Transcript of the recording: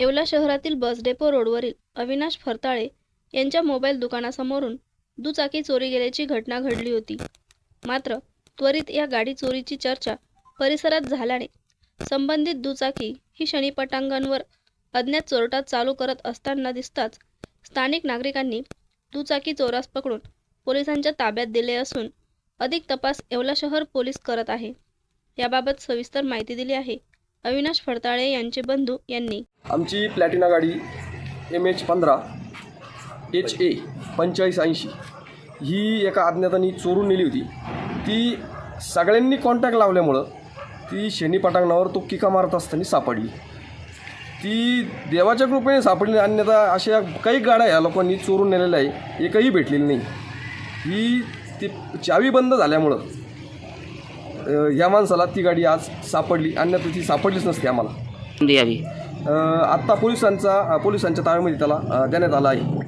येवला शहरातील bus depot रोडवरील अविनाश फरताळे यांच्या मोबाईल दुकानासमोरून दुचाकी चोरी गेल्याची घटना घडली होती. मात्र त्वरित या गाडी चोरीची चर्चा परिसरात झाल्याने संबंधित दुचाकी ही शनीपटांगांवर अज्ञात चोरटा चालू करत असताना दिसताच स्थानिक नागरिकांनी दुचाकी चोरास पकडून पोलिसांच्या ताब्यात दिले असून अधिक तपास येवला शहर पोलीस करत आहे. याबाबत सविस्तर माहिती दिली आहे. अविनाश फडताळे यांचे बंधू यांनी. आमची प्लॅटिना गाडी एम एच पंधरा एच ए पंचेचाळीस ऐंशी. ही एका अज्ञातानी चोरून नेली होती. ती सगळ्यांनी कॉन्टॅक्ट लावल्यामुळं ती शनी पटांगणावर तो किका मारत असताना सापडली. ती देवाच्या कृपेने सापडली अन्यथा अशा काही गाड्या या लोकांनी चोरून नेलेल्या आहे. एकही भेटलेली नाही. ही ती चावी बंद झाल्यामुळं या माणसाला ती गाडी आज सापडली. अन्यथा ती सापडलीच नसते आम्हाला. द्यावी आत्ता पोलिसांचा पोलिसांच्या ताब्यामध्ये त्याला देण्यात आला आहे.